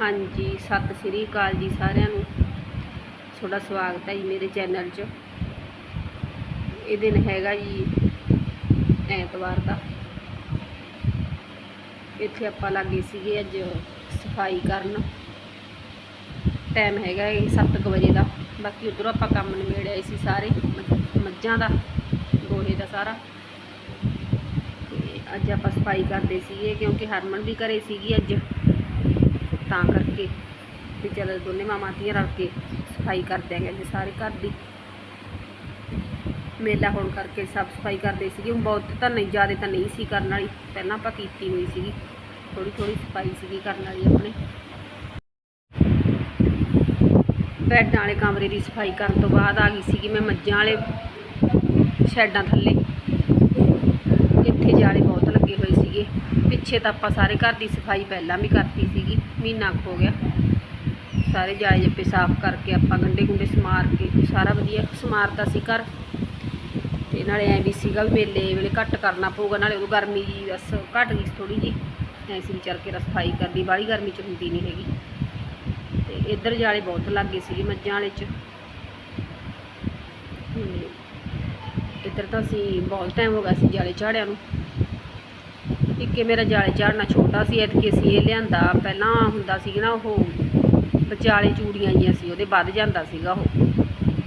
ਹਾਂਜੀ, ਸਤਿ ਸ੍ਰੀ ਅਕਾਲ ਜੀ ਸਾਰਿਆਂ ਨੂੰ। ਤੁਹਾਡਾ ਸਵਾਗਤ ਹੈ ਜੀ ਮੇਰੇ ਚੈਨਲ 'ਚ। ਇਹ ਦਿਨ ਹੈਗਾ ਜੀ ਐਤਵਾਰ ਦਾ। ਇੱਥੇ ਆਪਾਂ ਲੱਗੇ ਸੀਗੇ ਅੱਜ ਸਫ਼ਾਈ ਕਰਨ। ਟਾਈਮ ਹੈਗਾ ਇਹ 7:00 ਵਜੇ ਦਾ। ਬਾਕੀ ਉਧਰੋਂ ਆਪਾਂ ਕੰਮ ਨਿਬੇੜਿਆ ਸੀ ਸਾਰੇ ਮੱਝਾਂ ਦਾ, ਗੋਹੇ ਦਾ ਸਾਰਾ। ਅੱਜ ਆਪਾਂ ਸਫ਼ਾਈ ਕਰਦੇ ਸੀਗੇ ਕਿਉਂਕਿ ਹਰਮਨ ਵੀ ਘਰੇ ਸੀਗੀ ਅੱਜ। ਤਾਂ ਕਰਕੇ ਵੀ ਚਲ ਦੋਨੇ ਮਾਮਾ ਧੀਆਂ ਰਲ ਕੇ ਸਫ਼ਾਈ ਕਰ ਦਿਆਂਗੇ ਜੀ ਸਾਰੇ ਘਰ ਦੀ। ਮੇਲਾ ਹੋਣ ਕਰਕੇ ਸਾਫ਼ ਸਫ਼ਾਈ ਕਰਦੇ ਸੀਗੇ। ਬਹੁਤ ਤਾਂ ਨਹੀਂ, ਜ਼ਿਆਦਾ ਤਾਂ ਨਹੀਂ ਸੀ ਕਰਨ ਵਾਲੀ। ਪਹਿਲਾਂ ਆਪਾਂ ਕੀਤੀ ਹੋਈ ਸੀਗੀ। ਥੋੜੀ ਥੋੜੀ ਸਫ਼ਾਈ ਸੀਗੀ ਕਰਨ ਵਾਲੀ ਆਪਣੇ। ਬੈੱਡ ਵਾਲੇ ਕਮਰੇ ਦੀ ਸਫ਼ਾਈ ਕਰਨ ਤੋਂ ਬਾਅਦ ਆ ਗਈ ਸੀਗੀ ਮੈਂ ਮੱਝਾਂ ਵਾਲੇ ਸ਼ੈਡਾਂ ਥੱਲੇ। ਇੱਥੇ ਜਾਲੇ ਬਹੁਤ ਲੱਗੇ ਹੋਏ ਸੀਗੇ। ਪਿੱਛੇ ਤਾਂ ਆਪਾਂ ਸਾਰੇ ਘਰ ਦੀ ਸਫ਼ਾਈ ਪਹਿਲਾਂ ਵੀ ਕਰਤੀ ਸੀਗੀ, ਮਹੀਨਾ ਕੁ ਹੋ ਗਿਆ। ਸਾਰੇ ਜਾਲੇ ਜੱਪੇ ਸਾਫ਼ ਕਰਕੇ ਆਪਾਂ ਗੰਡੇ ਗੁੰਡੇ ਸਮਾਰ ਕੇ, ਸਾਰਾ ਵਧੀਆ ਸਮਾਰਤਾ ਸੀ ਘਰ। ਤੇ ਨਾਲੇ ਐ ਵੀ ਸੀਗਾ ਵੀ ਮੇਲੇ ਵੇਲੇ ਘੱਟ ਕਰਨਾ ਪਊਗਾ, ਨਾਲੇ ਉਹ ਗਰਮੀ ਜੀ ਬਸ ਘੱਟ ਗਈ ਥੋੜੀ ਜੀ ਐ ਸੀ ਵੀ ਕੇ ਸਫ਼ਾਈ ਕਰਨੀ, ਬਾਹਲੀ ਗਰਮੀ ਚ ਹੁੰਦੀ ਨਹੀਂ ਹੈਗੀ। ਤੇ ਇੱਧਰ ਜਾਲੇ ਬਹੁਤ ਲੱਗੇ ਸੀਗੇ ਮੱਝਾਂ ਵਾਲੇ ਚ। ਇੱਧਰ ਤਾਂ ਅਸੀਂ ਬਹੁਤ ਟਾਈਮ ਹੋ ਗਿਆ ਸੀ ਜਾਲੇ ਝਾੜਿਆਂ ਨੂੰ। ਇੱਕੇ ਮੇਰਾ ਜਾਲੇ ਝਾੜਨਾ ਛੋਟਾ ਸੀ, ਐਤਕੀ ਅਸੀਂ ਇਹ ਲਿਆਂਦਾ। ਪਹਿਲਾਂ ਹੁੰਦਾ ਸੀ ਨਾ ਉਹ ਵਿਚਾਲੇ ਚੂੜੀਆਂ ਜੀਆਂ ਸੀ, ਉਹਦੇ ਵੱਧ ਜਾਂਦਾ ਸੀਗਾ ਉਹ।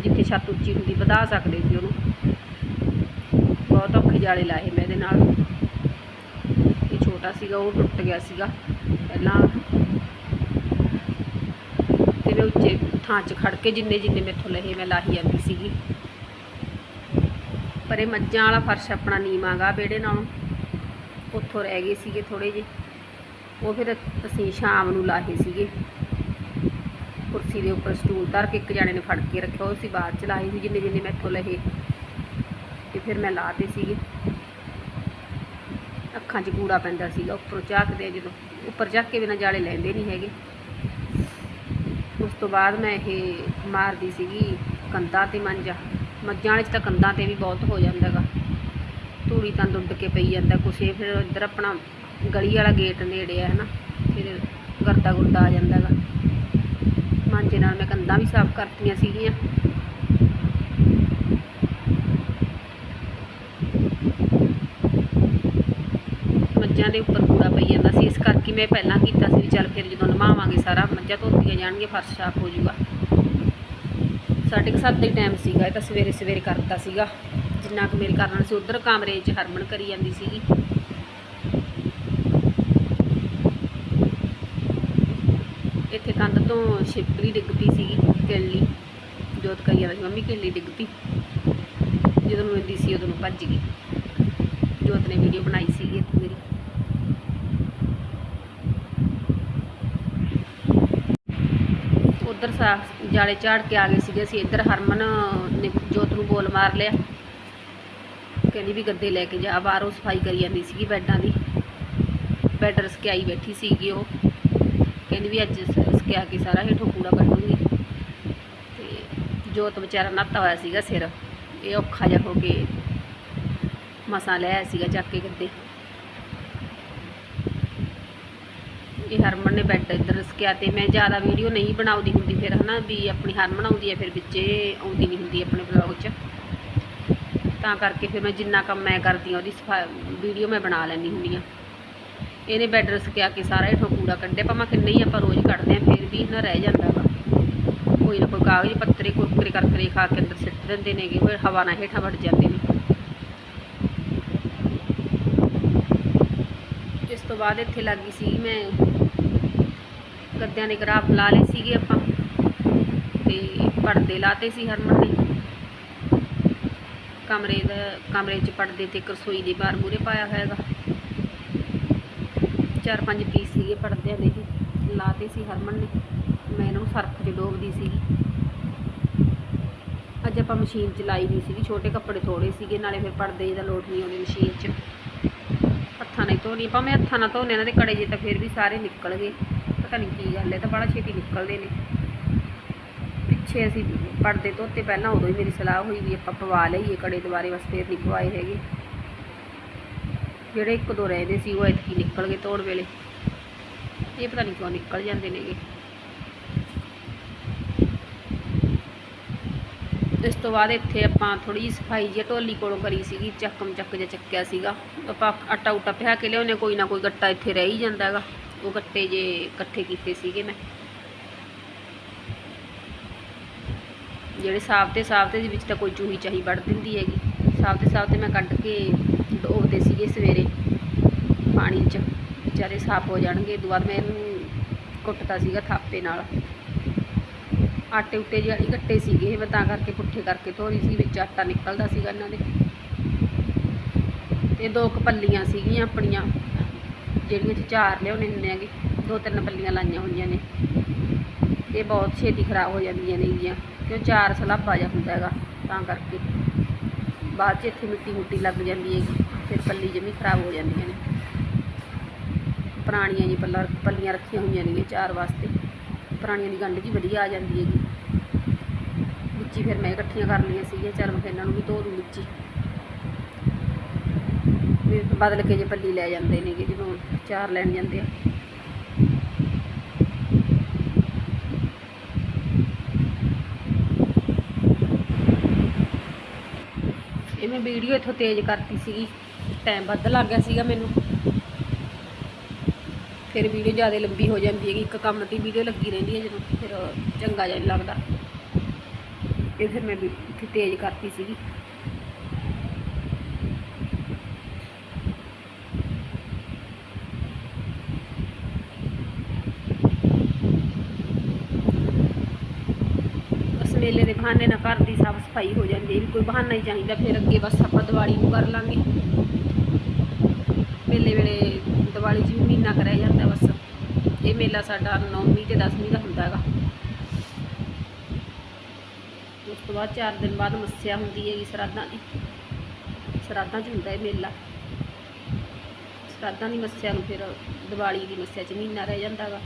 ਜਿੱਥੇ ਛੱਤ ਉੱਚੀ ਹੁੰਦੀ ਵਧਾ ਸਕਦੇ ਸੀ ਉਹਨੂੰ। ਬਹੁਤ ਔਖੇ ਜਾਲੇ ਲਾਏ ਮੈਂ ਇਹਦੇ ਨਾਲ। ਇਹ ਛੋਟਾ ਸੀਗਾ, ਉਹ ਟੁੱਟ ਗਿਆ ਸੀਗਾ ਪਹਿਲਾਂ। ਤੇ ਮੈਂ ਉੱਚੇ ਥਾਂ 'ਚ ਖੜ ਕੇ ਜਿੰਨੇ ਜਿੰਨੇ ਮੈਥੋਂ ਲਏ ਮੈਂ ਲਾਹੀ ਜਾਂਦੀ ਸੀਗੀ। ਪਰ ਇਹ ਮੱਝਾਂ ਵਾਲਾ ਫਰਸ਼ ਆਪਣਾ ਨੀਵਾਂਗਾ ਵਿਹੜੇ ਨਾਲੋਂ। ਉੱਥੋਂ ਰਹਿ ਗਏ ਸੀਗੇ ਥੋੜੇ ਜਿਹੇ। ਉਹ ਫਿਰ ਅਸੀਂ ਸ਼ਾਮ ਨੂੰ ਲਾਹੇ ਸੀਗੇ। ਕੁਰਸੀ ਦੇ ਉੱਪਰ ਸਟੂਲ ਧਰ ਕੇ ਇੱਕ ਜਾਣੇ ਨੇ ਫੜ ਕੇ ਰੱਖਿਆ, ਉਹ ਅਸੀਂ ਬਾਅਦ ਚ ਲਾਏ ਸੀ, ਜਿੰਨੇ ਜਿੰਨੇ ਮੈਥੋਂ ਲਏ ਤੇ ਫਿਰ ਮੈਂ ਲਾਤੇ ਸੀਗੇ। ਅੱਖਾਂ 'ਚ ਕੂੜਾ ਪੈਂਦਾ ਸੀਗਾ, ਉੱਪਰੋਂ ਝਾਕਦੇ ਆ ਜਦੋਂ। ਉੱਪਰ ਝਾਕ ਕੇ ਬਿਨਾਂ ਜਾਲੇ ਲੈਂਦੇ ਨਹੀਂ ਹੈਗੇ। ਉਸ ਤੋਂ ਬਾਅਦ ਮੈਂ ਇਹ ਮਾਰਦੀ ਸੀਗੀ ਕੰਧਾਂ ਤੇ ਮੰਜਾ। ਮੱਝਾਂ ਵਾਲੇ 'ਚ ਤਾਂ ਕੰਧਾਂ ਤੇ ਵੀ ਬਹੁਤ ਹੋ ਜਾਂਦਾ ਗਾ ਧੂੜੀ ਤਾਂ ਡੁੱਡ ਕੇ ਪਈ ਜਾਂਦਾ, ਕੁਛ ਇਹ ਫਿਰ ਇੱਧਰ ਆਪਣਾ ਗਲੀ ਵਾਲਾ ਗੇਟ ਨੇੜੇ ਆ, ਹਨਾ, ਫਿਰ ਗਰਦਾ ਗੁਰਦਾ ਆ ਜਾਂਦਾ ਗਾ। ਮਾਂਜੇ ਨਾਲ ਮੈਂ ਕੰਧਾਂ ਵੀ ਸਾਫ਼ ਕਰਤੀਆਂ ਸੀਗੀਆਂ। ਮੱਝਾਂ ਦੇ ਉੱਪਰ ਕੂੜਾ ਪਈ ਜਾਂਦਾ ਸੀ, ਇਸ ਕਰਕੇ ਮੈਂ ਪਹਿਲਾਂ ਕੀਤਾ ਸੀ ਵੀ ਚੱਲ ਫਿਰ ਜਦੋਂ ਨਵਾਵਾਂਗੇ ਸਾਰਾ, ਮੱਝਾਂ ਧੋਤੀਆਂ ਜਾਣਗੀਆਂ, ਫਰਸ਼ ਸਾਫ਼ ਹੋ ਜਾਊਗਾ। ਸਾਢੇ ਕੁ ਸੱਤ ਦੇ ਟਾਈਮ ਸੀਗਾ, ਇਹ ਤਾਂ ਸਵੇਰੇ ਸਵੇਰੇ ਕਰਤਾ ਸੀਗਾ। ਜਿੰਨਾ ਕੁ ਮੇਰੇ ਕਰਨਾ ਸੀ, ਉਧਰ ਕਮਰੇ 'ਚ ਹਰਮਨ ਕਰੀ ਜਾਂਦੀ ਸੀਗੀ। ਇੱਥੇ ਕੰਧ ਤੋਂ ਛਿਪਕਲੀ ਡਿੱਗ ਪਈ ਸੀਗੀ, ਕਿੱਲੀ। ਜੋਤ ਕਰੀ ਜਾਂਦੀ ਸੀ, ਮੰਮੀ ਕਿੱਲੀ ਡਿੱਗ ਪਈ ਜਦੋਂ ਨੂੰ ਇੰਦੀ ਉਦੋਂ ਭੱਜ ਗਈ। ਜੋਤ ਨੇ ਵੀਡੀਓ ਬਣਾਈ ਸੀਗੀ ਇੱਥੇ ਮੇਰੀ। ਉਧਰ ਸਾ, ਜਾਲੇ ਝਾੜ ਕੇ ਆ ਗਏ ਸੀਗੇ ਅਸੀਂ। ਇੱਧਰ ਹਰਮਨ ਨੇ ਜੋਤ ਨੂੰ ਬੋਲ ਮਾਰ ਲਿਆ। ਕਹਿੰਦੀ ਵੀ ਗੱਦੇ ਲੈ ਕੇ ਜਾ ਬਾਹਰੋਂ ਸਫ਼ਾਈ ਕਰੀ ਜਾਂਦੀ ਸੀਗੀ ਬੈੱਡਾਂ ਦੀ। ਬੈੱਡ ਰਸਕਿਆਈ ਬੈਠੀ ਸੀਗੀ ਉਹ। ਕਹਿੰਦੀ ਵੀ ਅੱਜ ਰਸਕਿਆ ਕੇ ਸਾਰਾ ਹੇਠੋਂ ਕੂੜਾ ਕੱਢੂਗੀ ਤੇ ਜੋਤ ਵਿਚਾਰਾ ਨੱਤਾ ਹੋਇਆ ਸੀਗਾ ਸਿਰ। ਇਹ ਔਖਾ ਜਿਹਾ ਹੋ ਕੇ ਮਸਾਂ ਲੈ ਆਇਆ ਸੀਗਾ ਚੱਕ ਕੇ ਗੱਦੇ ਇਹ ਹਰਮਨ ਨੇ ਬੈੱਡ ਇੱਧਰ ਰਸਕਿਆ ਤੇ ਮੈਂ ਜ਼ਿਆਦਾ ਵੀਡੀਓ ਨਹੀਂ ਬਣਾਉਂਦੀ ਹੁੰਦੀ ਫਿਰ ਹਨਾ, ਵੀ ਆਪਣੀ ਹਰਮਨ ਆਉਂਦੀ ਹੈ ਫਿਰ ਵਿੱਚੇ ਆਉਂਦੀ ਨਹੀਂ ਹੁੰਦੀ ਆਪਣੇ ਬਲੌਗ 'ਚ। ਤਾਂ ਕਰਕੇ ਫਿਰ ਮੈਂ ਜਿੰਨਾ ਕੰਮ ਮੈਂ ਕਰਦੀ ਹਾਂ ਉਹਦੀ ਸਫਾ, ਵੀਡੀਓ ਮੈਂ ਬਣਾ ਲੈਂਦੀ ਹੁੰਦੀ ਹਾਂ। ਇਹਨੇ ਬੈੱਡ ਰਸਕਿਆ ਕੇ ਸਾਰਾ ਹੇਠੋਂ ਕੂੜਾ ਕੱਢਿਆ, ਭਾਵੇਂ ਕਿੰਨੇ ਹੀ ਆਪਾਂ ਰੋਜ਼ ਕੱਢਦੇ ਹਾਂ, ਫਿਰ ਵੀ ਨਾ ਰਹਿ ਜਾਂਦਾ ਵਾ। ਕੋਈ ਨਾ ਕੋਈ ਕਾਗਜ਼, ਪੱਤਰੇ, ਕੁਰਕਰੇ, ਕਰਕਰੇ ਖਾ ਕੇ ਅੰਦਰ ਸਿੱਟ ਦਿੰਦੇ ਨੇਗੇ ਉਹ ਹਵਾ ਨਾਲ ਹੇਠਾਂ ਵੜ ਜਾਂਦੇ ਨੇ। ਇਸ ਤੋਂ ਬਾਅਦ ਇੱਥੇ ਲੱਗੀ ਸੀ ਮੈਂ, ਗੱਦਿਆਂ ਦੇ ਗਰਾਫ ਲਾ ਲਏ ਸੀਗੇ ਆਪਾਂ, ਤੇ ਪਰਦੇ ਲਾਤੇ ਸੀ ਹਰਮਨ ਨੇ। ਕਮਰੇ ਦਾ, ਕਮਰੇ 'ਚ ਪਰਦੇ ਤੇ ਇੱਕ ਰਸੋਈ ਦੇ ਬਾਹਰ ਮੂਰੇ ਪਾਇਆ ਹੋਇਆ ਚਾਰ ਪੰਜ ਪੀਸ ਸੀਗੇ ਪਰਦਿਆਂ ਦੇ ਲਾਤੇ ਸੀ ਹਰਮਨ ਨੇ। ਮੈਂ ਇਹਨੂੰ ਸਰਫ 'ਚ ਡੋਬਦੀ ਸੀਗੀ। ਅੱਜ ਆਪਾਂ ਮਸ਼ੀਨ ਚ ਲਾਈ ਨਹੀਂ ਸੀਗੀ, ਛੋਟੇ ਕੱਪੜੇ ਥੋੜੇ ਸੀਗੇ, ਨਾਲੇ ਫਿਰ ਪਰਦੇ ਦਾ ਲੋਟ ਨਹੀਂ ਆਉਂਦੀ ਮਸ਼ੀਨ 'ਚ। ਹੱਥਾਂ ਨਾਲ ਧੋਣੀ, ਭਾਵੇਂ ਹੱਥਾਂ ਨਾਲ ਧੋਣੇ ਇਹਨਾਂ ਦੇ ਕੜੇ ਜੇ ਤਾਂ ਫਿਰ ਵੀ ਸਾਰੇ ਨਿਕਲ ਗਏ। ਪਤਾ ਨਹੀਂ ਕੀ ਗੱਲ ਹੈ ਤਾਂ ਬੜਾ ਛੇਤੀ ਨਿਕਲਦੇ ਨੇ। ਪਿੱਛੇ ਅਸੀਂ ਪਰਦੇ ਧੋਤੇ, ਪਹਿਲਾਂ ਉਦੋਂ ਹੀ ਮੇਰੀ ਸਲਾਹ ਹੋਈ ਵੀ ਆਪਾਂ ਪਵਾ ਲਈਏ ਕੜੇ ਦੁਬਾਰੇ ਬਸ ਫੇਰ ਨਹੀਂ ਪਵਾਏ ਹੈਗੇ। ਜਿਹੜੇ ਇੱਕ ਦੋ ਰਹਿੰਦੇ ਸੀ, ਉਹ ਐਤਕੀ ਨਿਕਲ ਗਏ ਤੋੜ ਵੇਲੇ। ਇਹ ਪਤਾ ਨਹੀਂ ਕਿਉਂ ਨਿਕਲ ਜਾਂਦੇ ਨੇਗੇ। ਇਸ ਤੋਂ ਬਾਅਦ ਇੱਥੇ ਆਪਾਂ ਥੋੜੀ ਜਿਹੀ ਸਫ਼ਾਈ ਜਿਹੀ ਢੋਲੀ ਕੋਲੋਂ ਕਰੀ ਸੀਗੀ, ਚੱਕਮ ਚੱਕ ਜਿਹਾ ਚੱਕਿਆ ਸੀਗਾ। ਆਪਾਂ ਆਟਾ ਉਟਾ ਪਿਹਾ ਕੇ ਲਿਆਉਂਦੇ ਕੋਈ ਨਾ ਕੋਈ ਗੱਟਾ ਇੱਥੇ ਰਹਿ ਹੀ ਜਾਂਦਾ ਹੈਗਾ। ਉਹ ਗੱਟੇ ਜੇ ਇਕੱਠੇ ਕੀਤੇ ਸੀਗੇ ਮੈਂ। ਜਿਹੜੇ ਸਾਫ਼ ਸਾਫਤੇ ਸਾਫਤੇ ਦੇ ਵਿੱਚ ਤਾਂ ਕੋਈ ਚੂਹੀ ਚਾਹੀ ਵੜ ਦਿੰਦੀ ਹੈਗੀ। ਸਾਫਤੇ ਸਾਫਤੇ ਮੈਂ ਕੱਢ ਕੇ ਡੋਬਦੇ ਸੀਗੇ ਸਵੇਰੇ ਪਾਣੀ 'ਚ। ਵਿਚਾਰੇ ਸਾਫ਼ ਹੋ ਜਾਣਗੇ ਦੁਬਾਰਾ ਮੈਂ ਇਹਨੂੰ ਕੁੱਟਦਾ ਸੀਗਾ ਥਾਪੇ ਨਾਲ। ਆਟੇ ਉੱਤੇ ਜਿਹੜੀ ਗੱਟੇ ਸੀਗੇ, ਮੈਂ ਤਾਂ ਕਰਕੇ ਪੁੱਠੇ ਕਰਕੇ ਧੋਰੀ ਸੀ, ਵਿੱਚ ਆਟਾ ਨਿਕਲਦਾ ਸੀਗਾ ਇਹਨਾਂ ਦੇ। ਤੇ ਦੋ ਕੁ ਪੱਲੀਆਂ ਸੀਗੀਆਂ ਆਪਣੀਆਂ, ਜਿਹੜੀਆਂ ਚ ਚਾਰ ਲਿਆਉਣੇ ਹੁੰਦੇ ਹੈਗੇ, ਦੋ ਤਿੰਨ ਪੱਲੀਆਂ ਲਾਈਆਂ ਹੋਈਆਂ ਨੇ। ਇਹ ਬਹੁਤ ਛੇਤੀ ਖਰਾਬ ਹੋ ਜਾਂਦੀਆਂ ਨੇਗੀਆਂ। ਕਿਉਂ ਚਾਰ ਸਲਾਬਾ ਜਿਹਾ ਹੁੰਦਾ ਹੈਗਾ, ਤਾਂ ਕਰਕੇ। ਬਾਅਦ ਚ ਇੱਥੇ ਮਿੱਟੀ ਮੁੱਟੀ ਲੱਗ ਜਾਂਦੀ ਹੈਗੀ, ਫਿਰ ਪੱਲੀ ਜਮੀ ਖਰਾਬ ਹੋ ਜਾਂਦੀਆਂ ਨੇ। ਪੁਰਾਣੀਆਂ ਜੀ ਪੱਲਾ, ਪੱਲੀਆਂ ਰੱਖੀਆਂ ਹੋਈਆਂ ਨੇ ਚਾਰ ਵਾਸਤੇ। ਪੁਰਾਣੀਆਂ ਦੀ ਗੰਢ ਜੀ ਵਧੀਆ ਆ ਜਾਂਦੀ ਹੈਗੀ। ਵਿੱਚੀ ਫਿਰ ਮੈਂ ਇਕੱਠੀਆਂ ਕਰ ਲਈਆਂ ਸੀਗੀਆਂ, ਚੱਲ ਮੈਂ ਇਹਨਾਂ ਨੂੰ ਵੀ ਧੋ ਦੂੰ ਵਿੱਚੀ ਫਿਰ ਬਦਲ ਕੇ ਜੇ ਪੱਲੀ ਲੈ ਜਾਂਦੇ ਨੇਗੇ, ਜਦੋਂ ਚਾਰ ਲੈਣ ਜਾਂਦੇ ਆ। ਮੈਂ ਵੀਡੀਓ ਇੱਥੋਂ ਤੇਜ਼ ਕਰਤੀ ਸੀਗੀ। ਟਾਈਮ ਵੱਧ ਲੱਗ ਗਿਆ ਸੀਗਾ ਮੈਨੂੰ। ਫਿਰ ਵੀਡੀਓ ਜ਼ਿਆਦਾ ਲੰਬੀ ਹੋ ਜਾਂਦੀ ਹੈਗੀ। ਇੱਕ ਕੰਮ ਦੀ ਵੀਡੀਓ ਲੱਗੀ ਰਹਿੰਦੀ ਹੈ ਜਦੋਂ, ਫਿਰ ਚੰਗਾ ਜਿਹਾ ਨਹੀਂ ਲੱਗਦਾ। ਇਹ ਫਿਰ ਮੈਂ ਵੀ ਇੱਥੇ ਤੇਜ਼ ਕਰਤੀ ਸੀਗੀ। ਬਸ ਦੇ ਬਹਾਨੇ ਨਾਲ ਘਰ ਦੀ ਸਾਫ਼ ਸਫ਼ਾਈ ਹੋ ਜਾਂਦੀ ਹੈ ਕੋਈ ਬਹਾਨਾ ਹੀ ਚਾਹੀਦਾ, ਫਿਰ ਅੱਗੇ ਬਸ ਆਪਾਂ ਦੀਵਾਲੀ ਨੂੰ ਕਰ ਲਾਂਗੇ। ਮੇਲੇ ਵੇਲੇ ਦੀਵਾਲੀ 'ਚ ਵੀ ਮਹੀਨਾ ਕੁ ਜਾਂਦਾ ਬਸ। ਇਹ ਮੇਲਾ ਸਾਡਾ 9ਵੀਂ ਤੇ 10ਵੀਂ ਦਾ ਹੁੰਦਾ ਹੈਗਾ। ਉਸ ਤੋਂ ਬਾਅਦ 4 ਦਿਨ ਬਾਅਦ ਮੱਸਿਆ ਹੁੰਦੀ ਹੈਗੀ ਸ਼ਰਾਧਾਂ ਦੀ। ਸ਼ਰਾਧਾਂ 'ਚ ਹੁੰਦਾ ਇਹ ਮੇਲਾ। ਸ਼ਰਾਧਾਂ ਦੀ ਮੱਸਿਆ ਨੂੰ ਫਿਰ ਦੀਵਾਲੀ ਦੀ ਮੱਸਿਆ 'ਚ ਮਹੀਨਾ ਰਹਿ ਜਾਂਦਾ ਹੈਗਾ।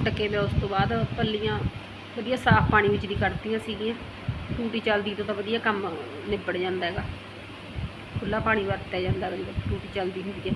ਕੁੱਟ ਕੇ ਮੈਂ ਉਸ ਤੋਂ ਬਾਅਦ ਪੱਲੀਆਂ ਵਧੀਆ ਸਾਫ਼ ਪਾਣੀ ਵਿੱਚ ਦੀ ਕੱਢਤੀਆਂ ਸੀਗੀਆਂ। ਟੂਟੀ ਚੱਲਦੀ ਤੋਂ ਤਾਂ ਵਧੀਆ ਕੰਮ ਨਿਬੜ ਜਾਂਦਾ ਹੈਗਾ। ਖੁੱਲਾ ਪਾਣੀ ਵਰਤਿਆ ਜਾਂਦਾ ਹੈਗਾ ਟੂਟੀ ਚੱਲਦੀ ਹੁੰਦੀ ਹੈ।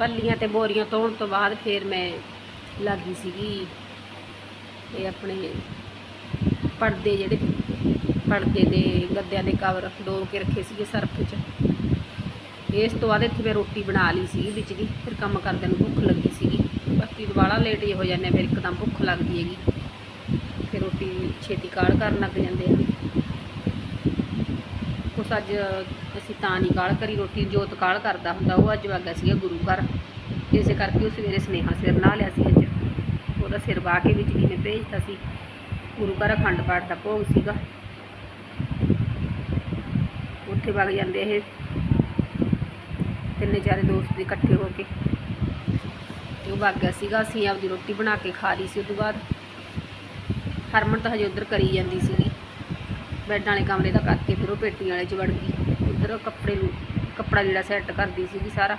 ਪੱਲੀਆਂ ਤੇ ਬੋਰੀਆਂ ਧੋਣ ਤੋਂ ਬਾਅਦ ਫਿਰ ਮੈਂ ਲੱਗੀ ਸੀਗੀ ਇਹ ਆਪਣੇ ਪਰਦੇ ਜਿਹੜੇ ਪਰਦੇ ਦੇ ਗੱਦਿਆਂ ਦੇ ਕਵਰ ਡੋਬ ਕੇ ਰੱਖੇ ਸੀਗੇ ਸਰਫ 'ਚ। ਇਸ ਤੋਂ ਬਾਅਦ ਇੱਥੇ ਮੈਂ ਰੋਟੀ ਬਣਾ ਲਈ ਸੀਗੀ ਵਿੱਚ ਦੀ, ਫਿਰ ਕੰਮ ਕਰਦੇ ਨੂੰ ਭੁੱਖ ਲੱਗੀ ਸੀਗੀ। ਬਾਕੀ ਦੁਬਾਰਾ ਲੇਟ ਹੀ ਹੋ ਜਾਂਦੇ ਆ, ਫਿਰ ਇੱਕਦਮ ਭੁੱਖ ਲੱਗਦੀ ਹੈਗੀ। ਫਿਰ ਰੋਟੀ ਛੇਤੀ ਕਾੜ ਕਰਨ ਲੱਗ ਜਾਂਦੇ ਆ। ਕੁਛ ਅੱਜ ਅਸੀਂ ਤਾਂ ਨਹੀਂ ਕਾਲ ਕਰੀ ਰੋਟੀ, ਜੋਤ ਕਾਲ ਕਰਦਾ ਹੁੰਦਾ, ਉਹ ਅੱਜ ਵਾਗਾ ਸੀਗਾ ਗੁਰੂ ਘਰ। ਇਸੇ ਕਰਕੇ ਉਹ ਸਵੇਰੇ ਸਨੇਹਾ ਸਿਰ ਨਾ ਲਿਆ ਸੀ ਅੱਜ। ਉਹਦਾ ਸਿਰ ਵਾਹ ਕੇ ਵਿੱਚ ਦੀ ਨੇ ਭੇਜਤਾ ਸੀ। ਗੁਰੂ ਘਰ ਅਖੰਡ ਪਾਠ ਦਾ ਭੋਗ ਸੀਗਾ। ਉੱਥੇ ਵਗ ਜਾਂਦੇ ਇਹ। ਤਿੰਨੇ ਚਾਰੇ ਦੋਸਤ ਦੇ ਇਕੱਠੇ ਹੋ ਕੇ। ਤੇ ਉਹ ਵਗ ਗਿਆ ਸੀਗਾ। ਅਸੀਂ ਆਪਦੀ ਰੋਟੀ ਬਣਾ ਕੇ ਖਾ ਲਈ ਸੀ ਉਸ ਤੋਂ ਬਾਅਦ। ਹਰਮਨ ਤਾਂ ਹਜੇ ਉਧਰ ਕਰੀ ਜਾਂਦੀ ਸੀਗੀ। ਬੈੱਡਾਂ ਵਾਲੇ ਕਮਰੇ ਦਾ ਕਰਕੇ ਫਿਰ ਉਹ ਪੇਟੀ ਵਾਲੇ 'ਚ ਵੜ ਗਈ। ਉਧਰ ਕੱਪੜੇ ਨੂੰ, ਕੱਪੜਾ ਜਿਹੜਾ ਸੈੱਟ ਕਰਦੀ ਸੀਗੀ ਸਾਰਾ।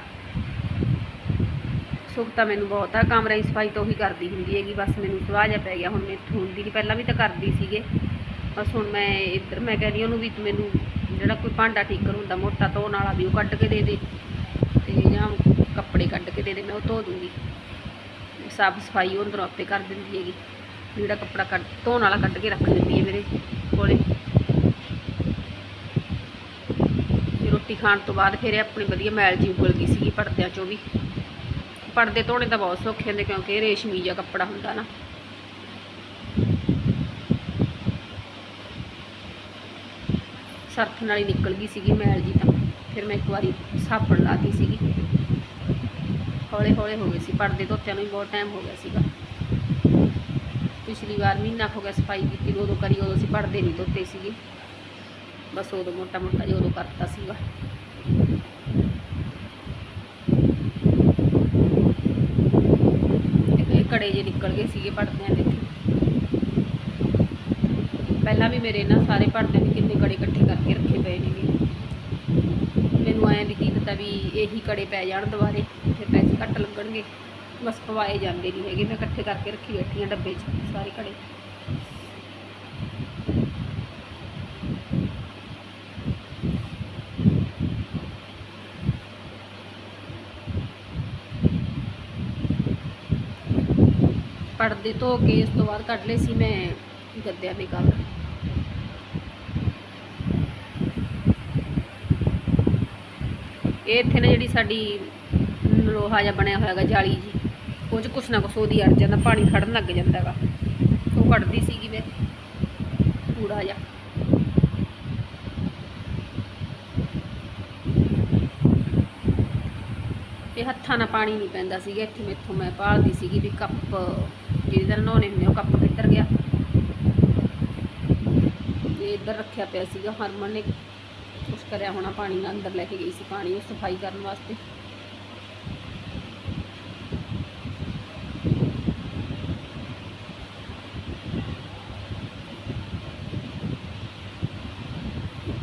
ਸੁੱਖ ਤਾਂ ਮੈਨੂੰ ਬਹੁਤ ਆ, ਕਮਰੇ ਦੀ ਸਫ਼ਾਈ ਤਾਂ ਉਹੀ ਕਰਦੀ ਹੁੰਦੀ ਹੈਗੀ, ਬਸ ਮੈਨੂੰ ਸੁਆਹ ਜਿਹਾ ਪੈ ਗਿਆ, ਹੁਣ ਮੈਂ ਹੁੰਦੀ ਨਹੀਂ ਪਹਿਲਾਂ ਵੀ ਤਾਂ ਕਰਦੀ ਸੀਗੇ। ਬਸ ਹੁਣ ਮੈਂ ਇੱਧਰ, ਮੈਂ ਕਹਿੰਦੀ ਉਹਨੂੰ ਵੀ ਮੈਨੂੰ ਜਿਹੜਾ ਕੋਈ ਭਾਂਡਾ ਠੀਕਰ ਹੁੰਦਾ ਮੋਟਾ ਧੋਣ ਵਾਲਾ ਵੀ ਉਹ ਕੱਢ ਕੇ ਦੇ ਦੇ। ਤੇ ਜਾਂ ਕੱਪੜੇ ਕੱਢ ਕੇ ਦੇ ਦੇ, ਮੈਂ ਉਹ ਧੋ ਦੂੰਗੀ। ਸਾਫ਼ ਸਫ਼ਾਈ ਉਹ ਅੰਦਰੋਂ ਆਪੇ ਕਰ ਦਿੰਦੀ ਹੈਗੀ। ਜਿਹੜਾ ਕੱਪੜਾ ਕੱਢ, ਧੋਣ ਵਾਲਾ ਕੱਢ ਕੇ ਰੱਖ ਦਿੰਦੀ ਹੈ ਮੇਰੇ ਕੋਲੇ ਤੇ ਰੋਟੀ ਖਾਣ ਤੋਂ ਬਾਅਦ ਫਿਰ ਇਹ ਆਪਣੀ ਵਧੀਆ ਮੈਲ ਜੀ ਉਗਲ ਗਈ ਸੀਗੀ ਪਰਦਿਆਂ ਚੋਂ ਵੀ। ਪਰਦੇ ਧੋਣੇ ਤਾਂ ਬਹੁਤ ਸੌਖੇ ਹੁੰਦੇ ਕਿਉਂਕਿ ਇਹ ਰੇਸ਼ਮੀ ਜਿਹਾ ਕੱਪੜਾ ਹੁੰਦਾ ਨਾ। ਸਰਥ ਨਾਲ ਹੀ ਨਿਕਲ ਗਈ ਸੀਗੀ ਮੈਲ ਜੀ ਤਾਂ। ਫਿਰ ਮੈਂ ਇੱਕ ਵਾਰੀ ਸਾਬਣ ਲਾਤੀ ਸੀਗੀ। ਹੌਲੇ ਹੌਲੇ ਹੋ ਗਏ ਸੀ, ਪਰਦੇ ਧੋਤਿਆਂ ਨੂੰ ਵੀ ਬਹੁਤ ਟਾਈਮ ਹੋ ਗਿਆ ਸੀਗਾ। ਪਿਛਲੀ ਵਾਰ ਮਹੀਨਾ ਕੁ ਹੋ ਗਿਆ ਸਫ਼ਾਈ ਕੀਤੀ, ਉਦੋਂ ਕਰੀ ਉਦੋਂ ਅਸੀਂ ਪਰਦੇ ਨਹੀਂ ਧੋਤੇ ਸੀਗੇ। ਬਸ ਉਦੋਂ ਮੋਟਾ ਮੋਟਾ ਜਿਹਾ ਉਦੋਂ ਕਰਤਾ ਸੀਗਾ ਤੇ ਇਹ ਕੜੇ ਜੇ ਨਿਕਲ ਗਏ ਸੀਗੇ ਪੜਦਿਆਂ ਦੇ। ਪਹਿਲਾਂ ਵੀ ਮੇਰੇ ਨਾ ਸਾਰੇ ਪੜਦਿਆਂ ਦੇ ਕਿੰਨੇ ਕੜੇ ਇਕੱਠੇ ਕਰਕੇ ਰੱਖੇ ਪਏ ਨੇਗੇ ਮੈਨੂੰ ਐਂ ਵੀ ਕੀ ਪਤਾ ਵੀ ਇਹੀ ਕੜੇ ਪੈ ਜਾਣ ਦੁਬਾਰੇ, ਫਿਰ ਪੈਸੇ ਘੱਟ ਲੱਗਣਗੇ। ਬਸ ਪਵਾਏ ਜਾਂਦੇ ਨਹੀਂ ਹੈਗੇ, ਮੈਂ ਇਕੱਠੇ ਕਰਕੇ ਰੱਖੀ ਬੈਠੀ ਹਾਂ ਡੱਬੇ 'ਚ ਸਾਰੇ ਕੜੇ ਪਰਦੇ ਧੋ ਕੇ ਉਸ ਤੋਂ ਬਾਅਦ ਕੱਢ ਲਏ ਸੀ ਮੈਂ ਗੱਦਿਆਂ ਦੇ ਕਵਰ ਇਹ ਇੱਥੇ ਨਾ ਜਿਹੜੀ ਸਾਡੀ ਲੋਹਾ ਜਿਹਾ ਬਣਿਆ ਹੋਇਆ ਹੈਗਾ ਜਾਲੀ ਜੀ, ਉਹ 'ਚ ਕੁਛ ਨਾ ਕੁਛ ਉਹਦੀ ਅੜ ਜਾਂਦਾ, ਪਾਣੀ ਖੜਨ ਲੱਗ ਜਾਂਦਾ ਹੈਗਾ ਉਹ ਕੱਢਦੀ ਸੀਗੀ ਮੈਂ, ਕੂੜਾ ਜਿਹਾ। ਇਹ ਹੱਥਾਂ ਨਾਲ ਪਾਣੀ ਨਹੀਂ ਪੈਂਦਾ ਸੀਗਾ, ਇੱਥੇ ਮੈਥੋਂ ਮੈਂ ਪਾਲਦੀ ਸੀਗੀ ਵੀ ਕੱਪ ਜਿਹਦੇ ਨਾਲ ਨਹਾਉਣੇ ਹੁੰਦੇ ਉਹ ਕੱਪ ਕਿੱਧਰ ਗਿਆ। ਇਹ ਇੱਧਰ ਰੱਖਿਆ ਪਿਆ ਸੀਗਾ ਹਰਮਨ ਨੇ, ਕੁਛ ਕਰਿਆ ਹੋਣਾ, ਪਾਣੀ ਨਾਲ ਅੰਦਰ ਲੈ ਕੇ ਗਈ ਸੀ ਪਾਣੀ ਉਹ ਸਫ਼ਾਈ ਕਰਨ ਵਾਸਤੇ।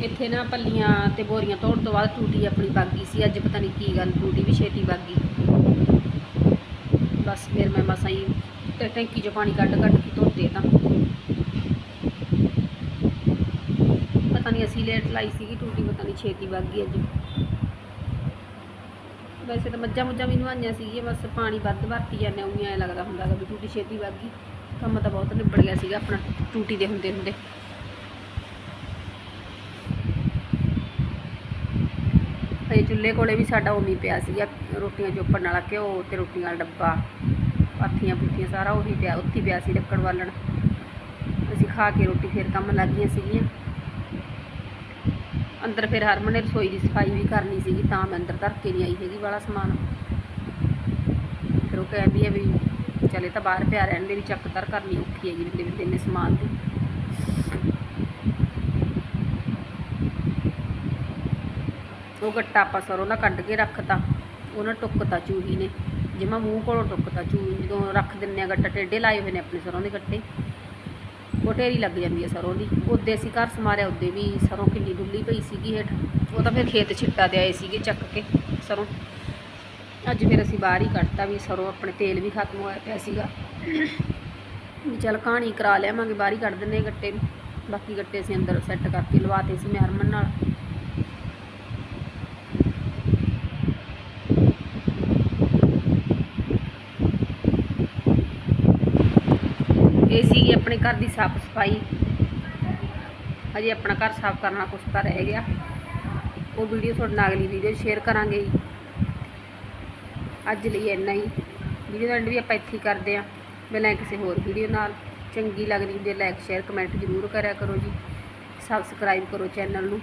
ਇੱਥੇ ਨਾ ਪੱਲੀਆਂ ਤੇ ਬੋਰੀਆਂ ਧੋਣ ਤੋਂ ਬਾਅਦ ਟੂਟੀ ਆਪਣੀ ਵਗ ਸੀ, ਅੱਜ ਪਤਾ ਨਹੀਂ ਕੀ ਗੱਲ ਟੂਟੀ ਵੀ ਛੇਤੀ ਵਗ ਬਸ ਫਿਰ ਮੈਂ ਮਸਾਂ ਹੀ ਟੈਂਕੀ 'ਚੋਂ ਪਾਣੀ ਕੱਢ ਕੱਢ ਕੇ ਧੋਤੇ ਤਾਂ। ਪਤਾ ਨਹੀਂ ਅਸੀਂ ਲੇਟ ਲਾਈ ਸੀਗੀ ਟੂਟੀ, ਪਤਾ ਨਹੀਂ ਛੇਤੀ ਵਗ ਗਈ ਅੱਜ। ਵੈਸੇ ਤਾਂ ਮੱਝਾਂ ਮੁੱਝਾਂ ਵੀ ਨਵਾਈਆਂ ਸੀਗੀਆਂ, ਬਸ ਪਾਣੀ ਵੱਧ ਵਰਤੀ ਜਾਂਦੇ ਉਹੀ ਐਂ ਲੱਗਦਾ ਹੁੰਦਾ ਗਾ ਵੀ ਟੂਟੀ ਛੇਤੀ ਵਗ ਗਈ ਕੰਮ ਤਾਂ ਬਹੁਤ ਨਿਬੜ ਗਿਆ ਸੀਗਾ ਆਪਣਾ, ਟੂਟੀ ਦੇ ਹੁੰਦੇ ਹੁੰਦੇ ਹਜੇ ਚੁੱਲ੍ਹੇ ਕੋਲੇ ਵੀ ਸਾਡਾ ਉਮੀ ਪਿਆ ਸੀਗਾ, ਰੋਟੀਆਂ ਚੋਪਣ ਵਾਲਾ ਘਿਓ ਤੇ ਰੋਟੀਆਂ ਵਾਲਾ ਡੱਬਾ, ਪਾਥੀਆਂ ਪੁੱਥੀਆਂ ਸਾਰਾ ਉਹੀ ਪਿਆ, ਉੱਥੇ ਹੀ ਪਿਆ ਸੀ ਲੱਕੜ ਬਾਲਣ। ਅਸੀਂ ਖਾ ਕੇ ਰੋਟੀ ਫਿਰ ਕੰਮ ਲੱਗ ਗਈਆਂ ਸੀਗੀਆਂ। ਅੰਦਰ ਫਿਰ ਹਰਮਨ ਨੇ ਰਸੋਈ ਦੀ ਸਫ਼ਾਈ ਵੀ ਕਰਨੀ ਸੀਗੀ, ਤਾਂ ਮੈਂ ਅੰਦਰ ਧਰ ਕੇ ਨਹੀਂ ਆਈ ਹੈਗੀ ਵਾਲਾ ਸਮਾਨ। ਫਿਰ ਉਹ ਕਹਿੰਦੀ ਹੈ ਵੀ ਚਲੇ ਤਾਂ ਬਾਹਰ ਪਿਆ ਰਹਿਣ ਦੇ, ਵੀ ਚੱਕ ਧਰ ਕਰਨੀ ਔਖੀ ਹੈਗੀ, ਵੀ ਦੇ ਨੇ ਸਮਾਨ ਦੀ। ਉਹ ਗੱਟਾ ਆਪਾਂ ਸਰੋਂ ਦਾ ਕੱਢ ਕੇ ਰੱਖਤਾ, ਉਹਨਾਂ ਟੁੱਕਤਾ ਚੂਹੀ ਨੇ, ਜਿਵੇਂ ਮੂੰਹ ਕੋਲੋਂ ਟੁੱਕਤਾ ਚੂਹੀ, ਜਦੋਂ ਰੱਖ ਦਿੰਨੇ ਆ ਗੱਟਾ ਟੇਢੇ ਲਾਏ ਹੋਏ ਨੇ ਆਪਣੇ ਸਰੋਂ ਦੇ ਗੱਟੇ। ਉਹ ਢੇਰੀ ਲੱਗ ਜਾਂਦੀ ਹੈ ਸਰੋਂ ਦੀ। ਉਹਦੇ ਅਸੀਂ ਘਰ ਸਮਾਰਿਆ, ਉਹਦੇ ਵੀ ਸਰੋਂ ਕਿੰਨੀ ਡੁੱਲੀ ਪਈ ਸੀਗੀ ਹੇਠ। ਉਹ ਤਾਂ ਫਿਰ ਖੇਤ ਛਿੱਟਾ ਦੇ ਆਏ ਸੀਗੇ ਚੱਕ ਕੇ ਸਰੋਂ। ਅੱਜ ਫਿਰ ਅਸੀਂ ਬਾਹਰ ਹੀ ਕੱਢਤਾ ਵੀ ਸਰੋਂ ਆਪਣੇ ਤੇਲ ਵੀ ਖਤਮ ਹੋਇਆ ਪਿਆ ਸੀਗਾ। ਵੀ ਚੱਲ ਕਹਾਣੀ ਕਰਾ ਲਿਆਵਾਂਗੇ, ਬਾਹਰ ਹੀ ਕੱਢ ਦਿੰਨੇ ਆ ਗੱਟੇ ਨੂੰ। ਬਾਕੀ ਗੱਟੇ ਅਸੀਂ ਅੰਦਰ ਸੈੱਟ ਕਰਕੇ ਲਵਾਤੇ ਸੀ ਮੈਂ ਹਰਮਨ ਨਾਲ। ਇਹ ਸੀਗੀ ਆਪਣੇ ਘਰ ਦੀ ਸਾਫ਼ ਸਫ਼ਾਈ। ਹਜੇ ਆਪਣਾ ਘਰ ਸਾਫ਼ ਕਰਨਾ ਕੁਛ ਤਾਂ ਰਹਿ ਗਿਆ। ਉਹ ਵੀਡੀਓ ਤੁਹਾਡੇ ਨਾਲ ਅਗਲੀ ਵੀਡੀਓ ਸ਼ੇਅਰ ਕਰਾਂਗੇ ਜੀ। ਅੱਜ ਲਈ ਇੰਨਾ ਹੀ। ਵੀਡੀਓ ਦਾ ਐਂਡ ਵੀ ਆਪਾਂ ਇੱਥੇ ਹੀ ਕਰਦੇ ਆਂ ਬਿਨਾਂ ਕਿਸੇ ਹੋਰ ਵੀਡੀਓ ਨਾਲ। ਚੰਗੀ ਲੱਗਦੀ ਹੁੰਦੀ ਹੈ ਲਾਈਕ ਸ਼ੇਅਰ ਕਮੈਂਟ ਜ਼ਰੂਰ ਕਰਿਆ ਕਰੋ ਜੀ। ਸਬਸਕ੍ਰਾਈਬ ਕਰੋ ਚੈਨਲ ਨੂੰ।